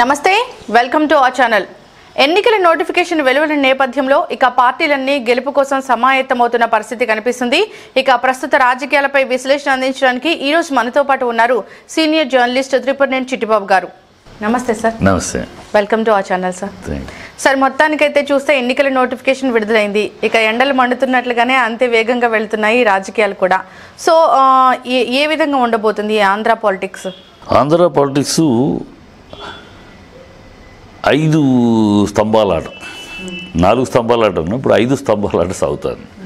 నమస్తే welcome to our channel ఎన్నికల notification వెలువడిన నేపథ్యంలో ఇక పార్టీలన్నీ గెలుపు కోసం సమాయత్తమవుతున్న పరిస్థితి కనిపిస్తుంది. ఇక ప్రస్తుత రాజకీయాలపై విశ్లేషణ అందించడానికి ఈ రోజు మనతో పాటు ఉన్నారు సీనియర్ జర్నలిస్ట్ త్రిపురనేని చిట్టిబాబు గారు. నమస్తే సార్ నమస్తే. Welcome to our channel sir sir మొత్తానికైతే చూస్తే ఎన్నికల నోటిఫికేషన్ విడుదలైంది. ఇక ఎండలు మండుతున్నట్లుగానే అంతే వేగంగా వెళ్తున్నాయి రాజకీయాలు కూడా. సో ఏ- విధంగా ఉండబోతుంది ఆంధ్ర పాలిటిక్స్ ఆంధ్ర పాలిటిక్స్ ఐదు స్తంభాలాట. నాలుగు స్తంభాల ఇప్పుడు ఐదు స్తంభాలాట సాగుతాను.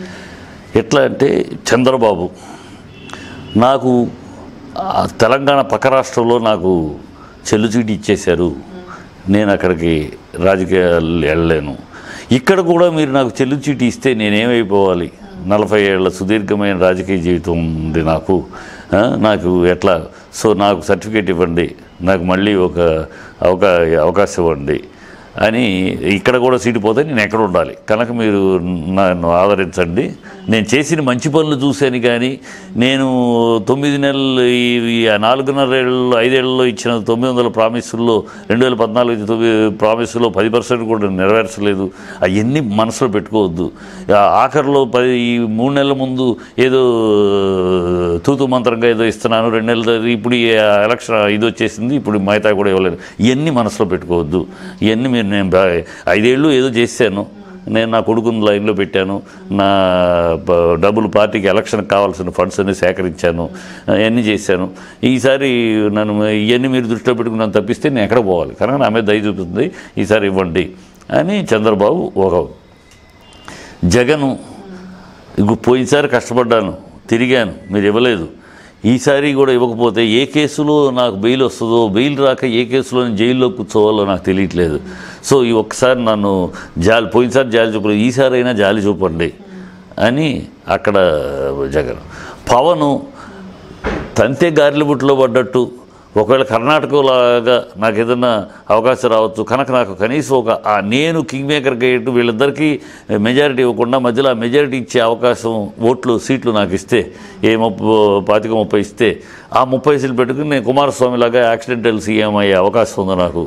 ఎట్లా అంటే చంద్రబాబు నాకు తెలంగాణ పక్క రాష్ట్రంలో నాకు చెల్లుచీటి ఇచ్చేశారు. నేను అక్కడికి రాజకీయాలు వెళ్ళలేను. ఇక్కడ కూడా మీరు నాకు చెల్లుచీటి ఇస్తే నేనేమైపోవాలి? నలభై ఏళ్ళ సుదీర్ఘమైన రాజకీయ జీవితం ఉంది నాకు. నాకు ఎట్లా? సో నాకు సర్టిఫికేట్ ఇవ్వండి. నాకు మళ్ళీ ఒక అవకా అవకాశం ఇవ్వండి అని ఇక్కడ కూడా సీటు పోతే నేను ఎక్కడ ఉండాలి? కనుక మీరు నన్ను ఆదరించండి. నేను చేసిన మంచి పనులు చూశాను కానీ నేను తొమ్మిది నెలలు ఈ నాలుగున్నర ఏళ్ళు ఐదేళ్ళలో ఇచ్చిన తొమ్మిది వందల ప్రామిసుల్లో రెండు వేల పద్నాలుగు తొమ్మిది ప్రామిసుల్లో పది పర్సెంట్ కూడా నెరవేర్చలేదు. అవన్నీ మనసులో పెట్టుకోవద్దు. ఆఖరిలో పది ఈ మూడు నెలల ముందు ఏదో తూతు మంత్రంగా ఏదో ఇస్తున్నాను రెండు నెలల తర్వాత ఇప్పుడు ఈ ఎలక్షన్ ఇది వచ్చేసింది ఇప్పుడు మైతా కూడా ఇవ్వలేదు. ఇవన్నీ మనసులో పెట్టుకోవద్దు. ఇవన్నీ మీరు నేను ఐదేళ్ళు ఏదో చేశాను. నేను నా కొడుకుని లైన్లో పెట్టాను. నా డబ్బులు పార్టీకి ఎలక్షన్ కావాల్సిన ఫండ్స్ అన్ని సేకరించాను. అవన్నీ చేశాను. ఈసారి నన్ను ఇవన్నీ మీరు దృష్టిలో పెట్టుకుని నన్ను తప్పిస్తే నేను ఎక్కడ పోవాలి? కనుక నా మీద దయ చూపుతుంది ఈసారి ఇవ్వండి అని చంద్రబాబు ఒక జగను పోయినసారి కష్టపడ్డాను తిరిగాను మీరు ఇవ్వలేదు. ఈసారి కూడా ఇవ్వకపోతే ఏ కేసులో నాకు బెయిల్ వస్తుందో బెయిల్ రాక ఏ కేసులో నేను జైల్లో కూర్చోవాలో నాకు తెలియట్లేదు. సో ఈ ఒక్కసారి నన్ను జాలి పోయినసారి జాలి చూపలేదు ఈసారి అయినా జాలి చూపండి అని అక్కడ జగన్. పవను తంతే గారెల పడ్డట్టు. ఒకవేళ కర్ణాటకలాగా నాకు ఏదైనా అవకాశం రావచ్చు కనుక నాకు కనీసం ఒక ఆ నేను కింగ్ మేకర్ గేట్ వీళ్ళిద్దరికీ మెజారిటీ ఇవ్వకుండా మధ్యలో ఆ మెజారిటీ ఇచ్చే అవకాశం ఓట్లు సీట్లు నాకు ఇస్తే ఏ ముప్పై పాతిక ముప్పై ఇస్తే ఆ ముప్పై సీట్లు పెట్టుకుని నేను కుమారస్వామిలాగా యాక్సిడెంటల్ సీఎం అయ్యే అవకాశం ఉంది నాకు.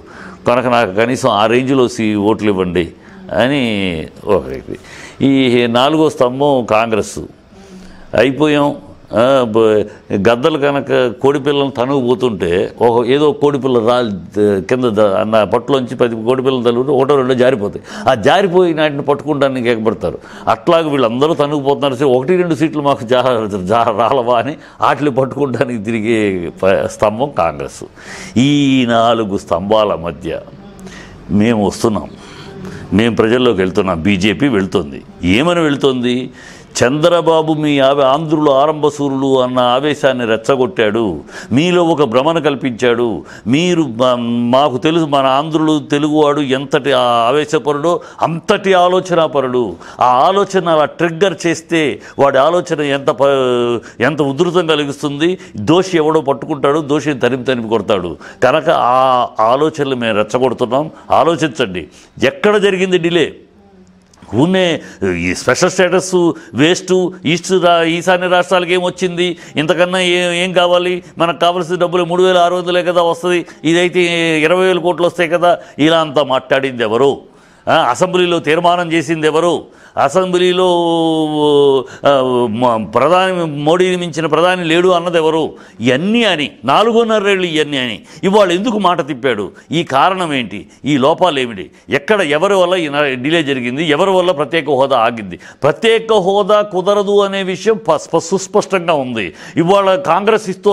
కనుక నాకు కనీసం ఆ రేంజ్లో సీ ఓట్లు ఇవ్వండి అని ఒక ఈ నాలుగో స్తంభం కాంగ్రెస్ అయిపోయాం. గద్దలు కనుక కోడిపిల్లలు తనువు పోతుంటే ఒక ఏదో కోడిపిల్ల రా కింద అన్న పట్టులోంచి పది కోడిపిల్లలు తలుగుతూ ఒకటో రెండో జారిపోతాయి. ఆ జారిపోయిన వాటిని పట్టుకుంటానికి ఎగబడతారు అట్లాగే వీళ్ళందరూ తనుగుపోతున్నారు సరే ఒకటి రెండు సీట్లు మాకు జా జా రాలవా అని వాటిని పట్టుకుంటానికి తిరిగే స్తంభం కాంగ్రెస్. ఈ నాలుగు స్తంభాల మధ్య మేము వస్తున్నాం. మేము ప్రజల్లోకి వెళ్తున్నాం. బీజేపీ వెళ్తుంది. ఏమని వెళ్తుంది? చంద్రబాబు మీ ఆవే ఆంధ్రులు ఆరంభసూరులు అన్న ఆవేశాన్ని రెచ్చగొట్టాడు. మీలో ఒక భ్రమను కల్పించాడు. మీరు మాకు తెలుసు మన ఆంధ్రులు తెలుగువాడు ఎంతటి ఆ ఆవేశపరుడో అంతటి ఆలోచనాపరుడు. ఆ ఆలోచన అలా ట్రిగ్గర్ చేస్తే వాడి ఆలోచన ఎంత ప ఎంత ఉధృతం కలిగిస్తుంది? దోషి ఎవడో పట్టుకుంటాడు దోషిని తరిమి తరిమి కొడతాడు. కనుక ఆ ఆలోచనలు మేము రెచ్చగొడుతున్నాం. ఆలోచించండి. ఎక్కడ జరిగింది డిలే? ఊనే ఈ స్పెషల్ స్టేటస్ వేస్ట్ ఈస్ట్ రా ఈశాన్య రాష్ట్రాలకి ఏమొచ్చింది ఇంతకన్నా ఏం ఏం కావాలి? మనకు కావాల్సిన డబ్బులు మూడు వేల ఆరు వందలే కదా వస్తుంది. ఇదైతే ఇరవై వేల కోట్లు వస్తాయి కదా. ఇలా అంతా మాట్లాడింది ఎవరు? అసెంబ్లీలో తీర్మానం చేసింది ఎవరు? అసెంబ్లీలో ప్రధాని మోడీని మించిన ప్రధాని లేడు అన్నది ఎవరు ఇవన్నీ అని నాలుగున్నరేళ్ళు ఇవన్నీ అని. ఇవాళ ఎందుకు మాట తిప్పాడు? ఈ కారణం ఏంటి? ఈ లోపాలు ఏమిటి? ఎక్కడ ఎవరి వల్ల ఈ డిలే జరిగింది? ఎవరి వల్ల ప్రత్యేక హోదా ఆగింది? ప్రత్యేక హోదా కుదరదు అనే విషయం సుస్పష్టంగా ఉంది. ఇవాళ కాంగ్రెస్ ఇస్తూ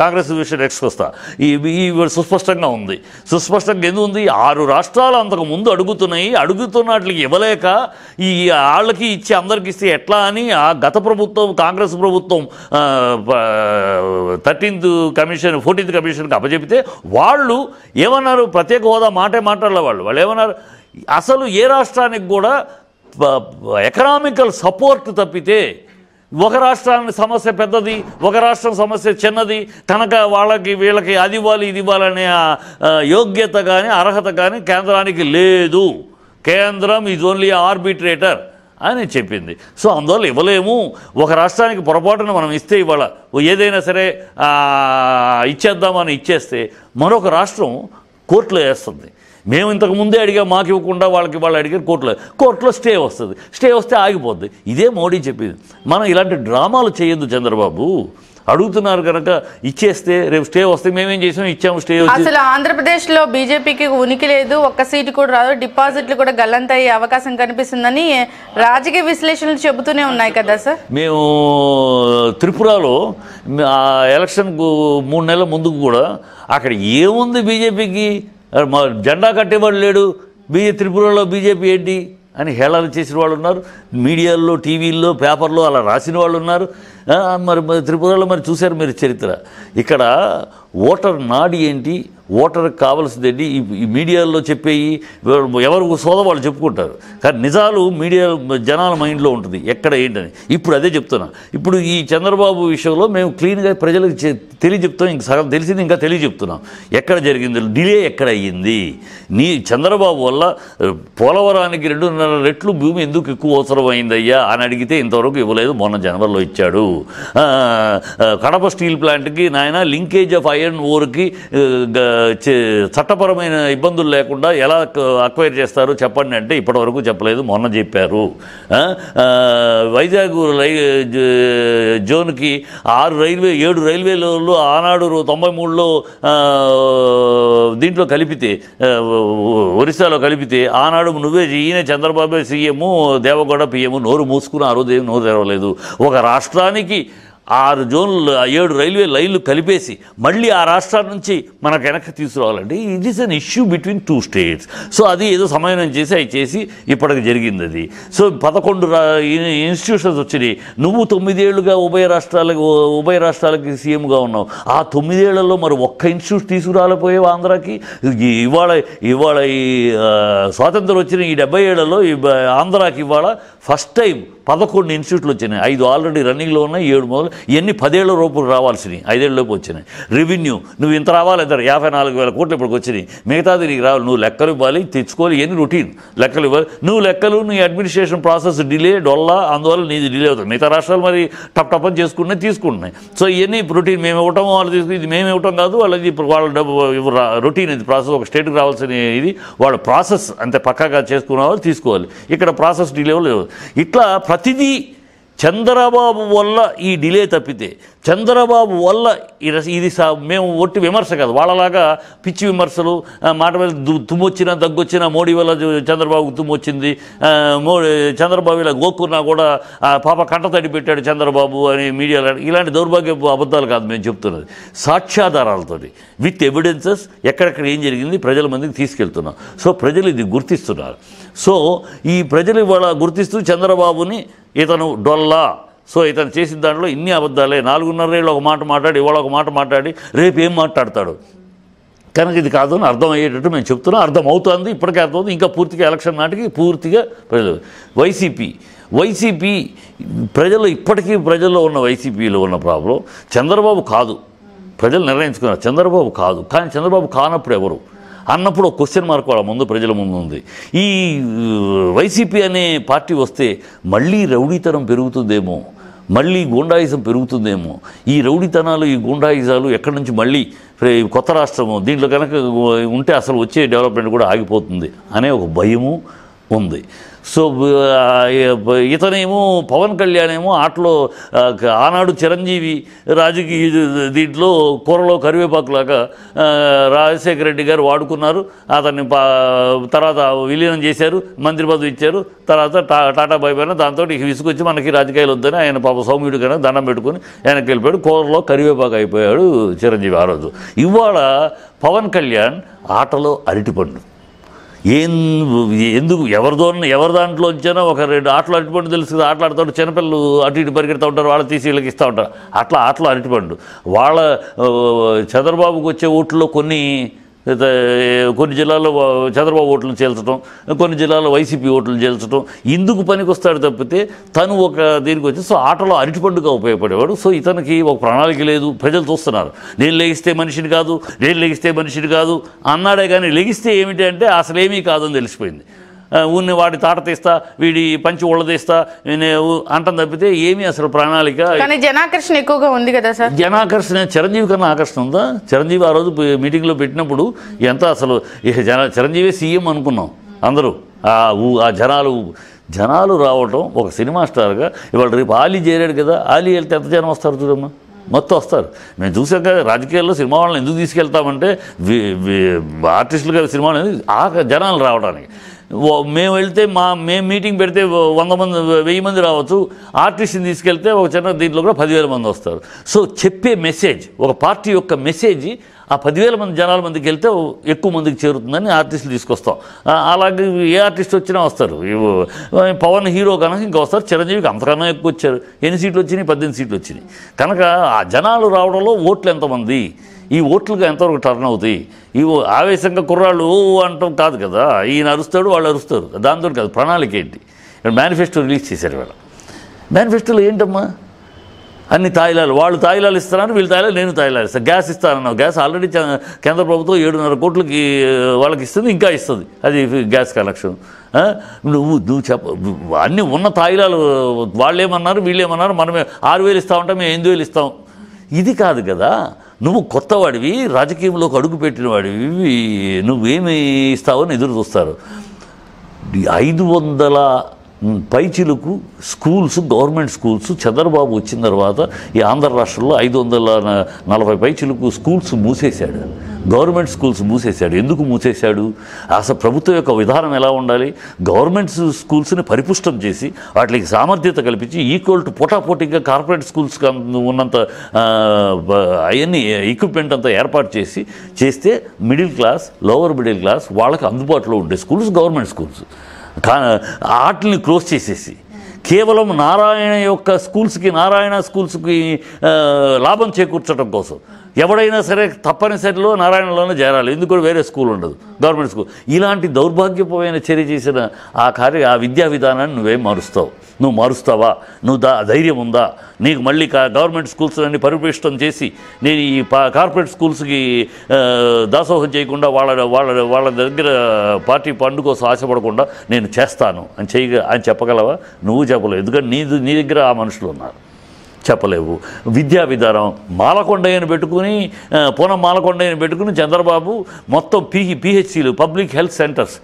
కాంగ్రెస్ విషయం నెక్స్ట్ వస్తా ఈ సుస్పష్టంగా ఉంది. సుస్పష్టంగా ఎందుకు ఉంది? ఆరు రాష్ట్రాలు అంతకు ముందు అడుగుతున్నాయి. అడుగుతున్న ఇవ్వలేక ఈ వాళ్ళకి ఇచ్చి అందరికి ఇస్తే ఎట్లా అని ఆ గత ప్రభుత్వం కాంగ్రెస్ ప్రభుత్వం థర్టీన్త్ కమిషన్ ఫోర్టీన్త్ కమిషన్కి అప్పచెపితే వాళ్ళు ఏమన్నారు? ప్రత్యేక హోదా మాటే మాట్లాడలే వాళ్ళు వాళ్ళు ఏమన్నారు? అసలు ఏ రాష్ట్రానికి కూడా ఎకనామికల్ సపోర్ట్ తప్పితే ఒక రాష్ట్రాన్ని సమస్య పెద్దది ఒక రాష్ట్రం సమస్య చిన్నది కనుక వాళ్ళకి వీళ్ళకి అది ఇవ్వాలి ఇది ఇవ్వాలనే యోగ్యత కానీ అర్హత కానీ కేంద్రానికి లేదు. కేంద్రం ఈజ్ ఓన్లీ ఆర్బిట్రేటర్ అని చెప్పింది. సో అందువల్ల ఇవ్వలేము. ఒక రాష్ట్రానికి పొరపాటున మనం ఇస్తే ఇవాళ ఏదైనా సరే ఇచ్చేద్దామని ఇచ్చేస్తే మరొక రాష్ట్రం కోర్టులో వేస్తుంది. మేము ఇంతకు ముందే అడిగా మాకు ఇవ్వకుండా వాళ్ళకి వాళ్ళు అడిగారు కోర్టులో. కోర్టులో స్టే వస్తుంది. స్టే వస్తే ఆగిపోద్ది. ఇదే మోడీ చెప్పింది. మనం ఇలాంటి డ్రామాలు చేయొద్దు చంద్రబాబు. అడుగుతున్నారు కనుక ఇచ్చేస్తే రేపు స్టే వస్తే మేమేం చేసాం? ఇచ్చాము స్టే అసలు ఆంధ్రప్రదేశ్లో బీజేపీకి ఉనికి లేదు ఒక్క సీటు కూడా రాదు డిపాజిట్లు కూడా గల్లంతయ్యే అవకాశం కనిపిస్తుందని రాజకీయ విశ్లేషణలు చెబుతూనే ఉన్నాయి కదా సార్? మేము త్రిపురలో ఆ ఎలక్షన్కు మూడు నెలల ముందుకు కూడా అక్కడ ఏముంది బీజేపీకి? మా జెండా కట్టేవాడు లేడు. బీజే త్రిపురలో బీజేపీ ఏంటి అని హేళన చేసిన వాళ్ళు ఉన్నారు. మీడియాల్లో టీవీల్లో పేపర్లో అలా రాసిన వాళ్ళు ఉన్నారు. మరి మరి త్రిపురలో మరి చూశారు మీరు చరిత్ర. ఇక్కడ ఓటర్ నాడి ఏంటి? ఓటర్కి కావాల్సింది ఈ మీడియాలో చెప్పేవి చెప్పేయి ఎవరు సోద వాళ్ళు చెప్పుకుంటారు. కానీ నిజాలు మీడియా జనాల మైండ్లో ఉంటుంది. ఎక్కడ ఏంటని. ఇప్పుడు అదే చెప్తున్నా. ఇప్పుడు ఈ చంద్రబాబు విషయంలో మేము క్లీన్గా ప్రజలకు చె- తెలియజెప్తాం. ఇంక సగం తెలిసింది ఇంకా తెలియజెప్తున్నాం. ఎక్కడ జరిగింది? డిలే ఎక్కడ అయ్యింది? నీ చంద్రబాబు వల్ల పోలవరానికి రెండున్నర రెట్లు భూమి ఎందుకు ఎక్కువ అవసరమైందయ్యా అని అడిగితే ఇంతవరకు ఇవ్వలేదు. మొన్న జనవరిలో ఇచ్చాడు. కడప స్టీల్ ప్లాంట్కి నాయన లింకేజ్ ఆఫ్ ఐరన్ ఓర్కి చట్టపరమైన ఇబ్బందులు లేకుండా ఎలా అక్వైర్ చేస్తారో చెప్పండి అంటే ఇప్పటివరకు చెప్పలేదు మొన్న చెప్పారు. వైజాగ్ రై జోన్కి ఆరు రైల్వే ఏడు రైల్వేలలో ఆనాడు తొంభై మూడులో దీంట్లో కలిపితే ఒరిస్సాలో కలిపితే ఆనాడు నువ్వే ఈయన చంద్రబాబు సీఎం దేవగౌడ పిఎం నోరు మూసుకుని ఆ రోజు ఏం నోరు తెరవలేదు. ఒక రాష్ట్రానికి ఆరు జోన్లు ఏడు రైల్వే లైన్లు కలిపేసి మళ్ళీ ఆ రాష్ట్రాల నుంచి మనకు వెనక్కి తీసుకురావాలంటే it is an issue between two states so అది ఏదో సమన్వయం చేసి అవి చేసి ఇప్పటికి జరిగింది అది. సో పదకొండు రా ఇన్స్టిట్యూషన్స్ వచ్చినాయి. నువ్వు తొమ్మిదేళ్ళుగా ఉభయ రాష్ట్రాలకు ఉభయ రాష్ట్రాలకి సీఎంగా ఉన్నావు. ఆ తొమ్మిదేళ్ళలో మరి ఒక్క ఇన్స్టిట్యూట్ తీసుకురాలిపోయావు ఆంధ్రాకి? ఇవాళ ఇవాళ ఈ స్వాతంత్రం వచ్చిన ఈ డెబ్బై ఏళ్ళలో ఆంధ్రాకి ఇవాళ ఫస్ట్ టైం పదకొండు ఇన్స్టిట్యూట్లు వచ్చినాయి. ఐదు ఆల్రెడీ రన్నింగ్లో ఉన్నాయి ఏడు మొదలు ఇవన్నీ పదేళ్ళ రూపాయలు రావాల్సినవి? ఐదేళ్ళలోపు వచ్చినాయి. రెవెన్యూ నువ్వు ఇంత రావాలి ఇద్దరు యాభై నాలుగు వేల కోట్లు ఇప్పటికి వచ్చినాయి. మిగతాది నీకు రావాలి. నువ్వు లెక్కలు ఇవ్వాలి తెచ్చుకోవాలి. ఎన్ని రొటీన్ లెక్కలు ఇవ్వాలి. నువ్వు లెక్కలు నీ అడ్మినిస్ట్రేషన్ ప్రాసెస్ డిలే డొల్లా అందువల్ల నీది డిలే అవుతుంది. మిగతా రాష్ట్రాలు మరి టప్ టప్ అని చేసుకుంటున్నాయి తీసుకుంటున్నాయి. సో ఇవన్నీ రొటీన్ మేము ఇవ్వటం వాళ్ళు తీసుకుని ఇది మేము ఇవ్వటం కాదు. వాళ్ళది ఇప్పుడు వాళ్ళ డబ్బు రొటీన్ ఇది. ప్రాసెస్ ఒక స్టేట్కి రావాల్సిన ఇది. వాళ్ళ ప్రాసెస్ అంతే పక్కాగా చేసుకున్న వాళ్ళు తీసుకోవాలి. ఇక్కడ ప్రాసెస్ డిలే లేవు ఇట్లా ప్రతిదీ చంద్రబాబు వల్ల ఈ డిలే తప్పితే చంద్రబాబు వల్ల ఇది సా మేము ఒట్టి విమర్శ కాదు. వాళ్ళలాగా పిచ్చి విమర్శలు మాట వల్ల దు- దగ్గొచ్చినా మోడీ వల్ల చంద్రబాబుకు తుమ్మొచ్చింది. మోడీ చంద్రబాబు ఇలా గోక్కున్నా కూడా పాప కంట తడి పెట్టాడు చంద్రబాబు అని మీడియాలో ఇలాంటి దౌర్భాగ్యపు అబద్ధాలు కాదు మేము చెప్తున్నది. సాక్ష్యాధారాలతోటి విత్ ఎవిడెన్సెస్ ఎక్కడెక్కడ ఏం జరిగింది ప్రజల మందికి తీసుకెళ్తున్నాం. సో ప్రజలు ఇది గుర్తిస్తున్నారు. సో ఈ ప్రజలు ఇవాళ గుర్తిస్తూ చంద్రబాబుని ఇతను డొల్లా. సో ఇతను చేసిన దాంట్లో ఇన్ని అబద్ధాలే. నాలుగున్నరేళ్ళు ఒక మాట మాట్లాడి ఇవాళ ఒక మాట మాట్లాడి రేపు ఏం మాట్లాడతాడు? కనుక ఇది కాదు అని అర్థమయ్యేటట్టు మేము చెప్తున్నాం. అర్థం అవుతుంది ఇప్పటికే అర్థమవుతుంది. ఇంకా పూర్తిగా ఎలక్షన్ నాటికి పూర్తిగా ప్రజలు వైసీపీ. వైసీపీ ప్రజలు ఇప్పటికీ ప్రజల్లో ఉన్న వైసీపీలో ఉన్న ప్రాబ్లం చంద్రబాబు కాదు. ప్రజలు నిర్ణయించుకున్నారు. చంద్రబాబు కాదు. కానీ చంద్రబాబు కానప్పుడు ఎవరు? అన్నప్పుడు ఒక క్వశ్చన్ మార్క్ వాళ్ళ ముందు ప్రజల ముందు ఉంది. ఈ వైసీపీ అనే పార్టీ వస్తే మళ్ళీ రౌడీతనం పెరుగుతుందేమో మళ్ళీ గూండాయిజం పెరుగుతుందేమో ఈ రౌడీతనాలు ఈ గూండాయిజాలు ఎక్కడి నుంచి మళ్ళీ కొత్త రాష్ట్రము దీంట్లో కనుక ఉంటే అసలు వచ్చే డెవలప్మెంట్ కూడా ఆగిపోతుంది అనే ఒక భయము ఉంది. సో ఇతనేమో పవన్ కళ్యాణ్ ఏమో ఆటలో ఆనాడు చిరంజీవి రాజకీయ దీంట్లో కూరలో కరివేపాకులాగా రాజశేఖర రెడ్డి గారు వాడుకున్నారు. అతన్ని పా తర్వాత విలీనం చేశారు మంత్రి పదవి ఇచ్చారు. తర్వాత టా టాటా బాయ్ పైన దాంతో ఇక విసుకొచ్చి మనకి రాజకీయాలు వద్దని ఆయన పాప సౌమ్యుడు కన్నా దండం పెట్టుకొని ఆయనకి వెళ్ళిపోయాడు. కూరలో కరివేపాకు అయిపోయాడు చిరంజీవి ఆ రోజు. ఇవాళ పవన్ కళ్యాణ్ ఆటలో అరటిపండు. ఏం ఎందుకు ఎవరిదో ఎవరి దాంట్లో వచ్చానో ఒక రెండు ఆటలు అరటిపండు తెలుసు కదా ఆటలు చిన్నపిల్లలు అటు ఇటు పరిగెడతా ఉంటారు వాళ్ళు తీసి వీళ్ళకి ఇస్తూ ఉంటారు. అట్లా ఆటలు అరటిపండు. వాళ్ళ చంద్రబాబుకు వచ్చే ఓట్లో కొన్ని కొన్ని జిల్లాల్లో చంద్రబాబు ఓట్లను చేల్చడం కొన్ని జిల్లాల్లో వైసీపీ ఓట్లను చేల్చడం ఇందుకు పనికొస్తాడు తప్పితే తను ఒక దీనికి వచ్చి సో ఆటలో అరటిపండుగా ఉపయోగపడేవాడు. సో ఇతనికి ఒక ప్రణాళిక లేదు ప్రజలు చూస్తున్నారు. నేను లెగిస్తే మనిషిని కాదు నేను లెగిస్తే మనిషిని కాదు అన్నాడే కానీ లెగిస్తే ఏమిటి అంటే అసలేమీ కాదని తెలిసిపోయింది. ఊరిని వాడి తాట తీస్తా వీడి పంచి ఉళ్ళ తీస్తా నేను అంటం తప్పితే ఏమీ అసలు ప్రణాళిక. కానీ జనాకర్షణ ఎక్కువగా ఉంది కదా సార్? జనాకర్షణ చిరంజీవి కన్నా ఆకర్షణ ఉందా? చిరంజీవి ఆ రోజు మీటింగ్లో పెట్టినప్పుడు ఎంత అసలు జన చిరంజీవి సీఎం అనుకున్నాం అందరూ. ఆ ఊ- ఆ జనాలు జనాలు రావటం ఒక సినిమా స్టార్గా ఇవాళ రేపు ఆలీ చేరాడు కదా ఆలీ వెళ్తే ఎంత జనం వస్తారు చూడమ్మా? మొత్తం వస్తారు. మేము చూసాం కదా రాజకీయాల్లో సినిమా వాళ్ళని ఎందుకు తీసుకెళ్తామంటే ఆర్టిస్టులుగా సినిమా జనాలు రావడానికి. మేము వెళ్తే మా మేము మీటింగ్ పెడితే వంద మంది వెయ్యి మంది రావచ్చు. ఆర్టిస్ట్ని తీసుకెళ్తే ఒక చిన్న దీంట్లో కూడా పదివేల మంది వస్తారు. సో చెప్పే మెసేజ్ ఒక పార్టీ యొక్క మెసేజ్ ఆ పదివేల మంది జనాల మందికి వెళ్తే ఎక్కువ మందికి చేరుతుందని ఆర్టిస్టులు తీసుకొస్తాం. అలాగే ఏ ఆర్టిస్ట్ వచ్చినా వస్తారు. పవన్ హీరో కనుక ఇంకా వస్తారు. చిరంజీవికి అంతకన్నా ఎక్కువ వచ్చారు. ఎన్ని సీట్లు వచ్చినాయి? పద్దెనిమిది సీట్లు వచ్చినాయి. కనుక ఆ జనాలు రావడంలో ఓట్లు ఎంతమంది? ఈ ఓట్లుగా ఎంతవరకు టర్న్ అవుతాయి? ఈ ఓ- ఆవేశంగా కుర్రాళ్ళు ఓ అంటాం కాదు కదా. ఈయన అరుస్తాడు వాళ్ళు అరుస్తారు. దాంతో కాదు ప్రణాళిక ఏంటి? మేనిఫెస్టో రిలీజ్ చేశారు ఇవాళ. మేనిఫెస్టోలో ఏంటమ్మా? అన్ని తాయిలాలు వాళ్ళు తాయిలాలు ఇస్తున్నారు వీళ్ళు తాయిలాలు నేను తాయిలాలు ఇస్తాను. గ్యాస్ ఇస్తానన్నావు. గ్యాస్ ఆల్రెడీ కేంద్ర ప్రభుత్వం ఏడున్నర కోట్లకి వాళ్ళకి ఇస్తుంది ఇంకా ఇస్తుంది. అది గ్యాస్ కలెక్షన్ నువ్వు నువ్వు చెప్ప అన్నీ ఉన్న తాయిలాలు వాళ్ళేమన్నారు వీళ్ళేమన్నారు మనమే ఆరు వేలు ఇస్తామంటే మేము ఎనిమిది వేలు ఇస్తాం. ఇది కాదు కదా. నువ్వు కొత్తవాడివి రాజకీయంలోకి అడుగు పెట్టిన వాడివి నువ్వేమి ఇస్తావని ఎదురు చూస్తారు. ఐదు వందల పైచిలకు స్కూల్స్ గవర్నమెంట్ స్కూల్స్ చంద్రబాబు వచ్చిన తర్వాత ఈ ఆంధ్ర రాష్ట్రంలో ఐదు వందల నలభై పైచిలకు స్కూల్స్ మూసేశాడు. గవర్నమెంట్ స్కూల్స్ మూసేశాడు. ఎందుకు మూసేశాడు? అసలు ప్రభుత్వం యొక్క విధానం ఎలా ఉండాలి? గవర్నమెంట్ స్కూల్స్ని పరిపుష్టం చేసి వాటికి సామర్థ్యత కల్పించి ఈక్వల్ టు పోటాపోటీగా కార్పొరేట్ స్కూల్స్ ఉన్నంత అవన్నీ ఎక్విప్మెంట్ అంతా ఏర్పాటు చేసి చేస్తే middle class lower middle class వాళ్ళకి అందుబాటులో ఉండే స్కూల్స్ గవర్నమెంట్ స్కూల్స్. కా వాటిని క్లోజ్ చేసేసి కేవలం నారాయణ యొక్క స్కూల్స్కి నారాయణ స్కూల్స్కి లాభం చేకూర్చడం కోసం. ఎవడైనా సరే తప్పనిసరిలో నారాయణలోనే చేరాలి. ఎందుకు వేరే స్కూల్ ఉండదు. Government school. ఇలాంటి దౌర్భాగ్యపమైన చర్య చేసిన ఆ కార్య ఆ విద్యా విధానాన్ని నువ్వేం మారుస్తావు? నువ్వు మారుస్తావా? నువ్వు దా ధైర్యం ఉందా? నీకు మళ్ళీ కా గవర్నమెంట్ స్కూల్స్ అన్ని పరిపుష్టం చేసి నేను ఈ పా- కార్పొరేట్ స్కూల్స్కి దాసోహం చేయకుండా వాళ్ళ వాళ్ళ వాళ్ళ దగ్గర పార్టీ పండు కోసం ఆశపడకుండా నేను చేస్తాను. అని చేయగ అని చెప్పగలవా? నువ్వు చెప్పలేవు. ఎందుకంటే నీ నీ దగ్గర ఆ మనుషులు ఉన్నారు. చెప్పలేవు. విద్యా విధానం మాలకొండయ్యను పెట్టుకుని పూనం మాలకొండయ్యను పెట్టుకుని చంద్రబాబు మొత్తం పీహి పిహెచ్సిలు పబ్లిక్ హెల్త్ సెంటర్స్.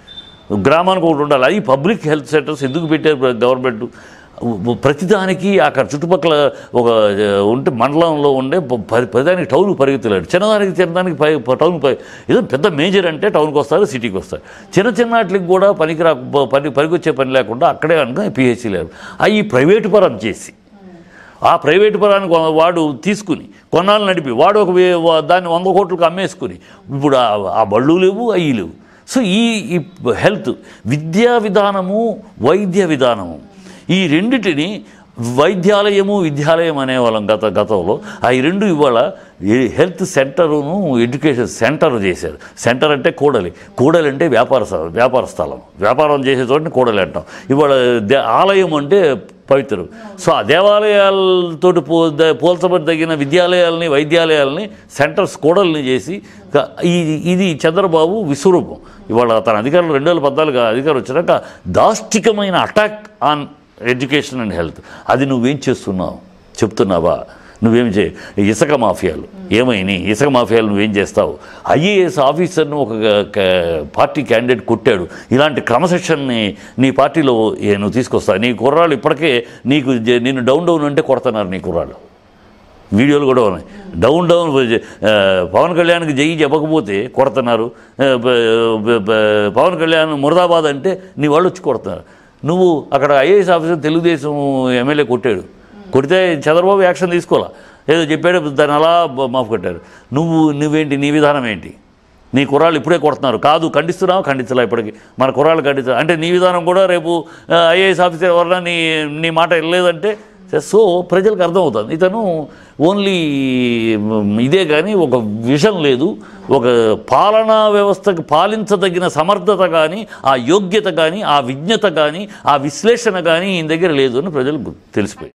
గ్రామానికి ఒకటి ఉండాలి. అవి పబ్లిక్ హెల్త్ సెంటర్స్ ఎందుకు పెట్టారు గవర్నమెంట్? ప్రతిదానికి అక్కడ చుట్టుపక్కల ఒక ఉంటే మండలంలో ఉండే ప- ప్రతిదానికి టౌన్ పరిగెత్తలేడు. చిన్నదానికి చిన్నదానికి పై టౌన్ పై ఏదో పెద్ద మేజర్ అంటే టౌన్కి వస్తారు సిటీకి వస్తారు. చిన్న చిన్న వాటికి కూడా పనికి రా పని పనికొచ్చే పని లేకుండా అక్కడే కనుక పిహెచ్సి లేరు. అవి ప్రైవేటు పరం చేసి ఆ ప్రైవేటు పరానికి వాడు తీసుకుని కొన్నాళ్ళు నడిపి వాడు ఒక దాన్ని వంద కోట్లకు అమ్మేసుకుని ఇప్పుడు ఆ- బళ్ళు లేవు అయ్యి లేవు. సో ఈ హెల్త్ విద్యా విధానము వైద్య విధానము ఈ రెండిటిని వైద్యాలయము విద్యాలయం అనేవాళ్ళం గత గతంలో. ఆ రెండు ఇవాళ హెల్త్ సెంటరును ఎడ్యుకేషన్ సెంటర్ చేశారు. సెంటర్ అంటే కూడలి. కూడలి అంటే వ్యాపార స్థలం వ్యాపార స్థలం. వ్యాపారం చేసే చోటని కూడలి అంటాం. ఇవాళ దే- ఆలయం అంటే పవిత్రం. సో ఆ దేవాలయాలతోటి పో పోల్చబడదగిన విద్యాలయాలని వైద్యాలయాలని సెంటర్స్ కూడల్ని చేసి ఇది ఇది చంద్రబాబు విశ్వరూపం ఇవాళ తన అధికారులు రెండు వేల పద్నాలుగు అధికారం వచ్చినాక దాష్టికమైన attack on education and health. అది నువ్వేం చేస్తున్నావు? చెప్తున్నావా? నువ్వేం చే ఇసుక మాఫియాలు. ఏమైనాయి ఇసుక మాఫియాలు నువ్వేం చేస్తావు? ఐఏఎస్ ఆఫీసర్ను ఒక పార్టీ క్యాండిడేట్ కొట్టాడు. ఇలాంటి క్రమశిక్షణని నీ పార్టీలో నువ్వు తీసుకొస్తావు. నీ కుర్రాళ్ళు ఇప్పటికే నీకు నేను నిన్ను డౌన్ డౌన్ అంటే కొడుతున్నారు నీ కుర్రాళ్ళు. వీడియోలు కూడా ఉన్నాయి. డౌన్ డౌన్ పవన్ కళ్యాణ్కి జయి చెప్పకపోతే కొడుతున్నారు. పవన్ కళ్యాణ్ మురదాబాద్ అంటే నీ వాళ్ళు వచ్చి కొడుతున్నారు. నువ్వు అక్కడ ఐఏఎస్ ఆఫీసర్ తెలుగుదేశం ఎమ్మెల్యే కొట్టాడు. కొడితే చంద్రబాబు యాక్షన్ తీసుకోవాలా? ఏదో చెప్పాడు దాన్ని అలా మాఫ్ కట్టారు. నువ్వు నువ్వేంటి నీ విధానం ఏంటి? నీ కుర్రాళ్ళు ఇప్పుడే కొడుతున్నారు. కాదు ఖండిస్తున్నావు? ఖండించలా ఇప్పటికి. మన కుర్రాళ్ళు ఖండించాలి అంటే నీ విధానం కూడా రేపు ఐఏఎస్ ఆఫీసర్ వల్ల నీ నీ మాట వెళ్ళలేదంటే సో ప్రజలకు అర్థమవుతుంది. ఇతను ఓన్లీ ఇదే కానీ ఒక విషం లేదు. ఒక పాలనా వ్యవస్థకు పాలించదగిన సమర్థత కానీ ఆ యోగ్యత కానీ ఆ విజ్ఞత కానీ ఆ విశ్లేషణ కానీ ఈయన దగ్గర లేదు అని ప్రజలు తెలిసిపోయి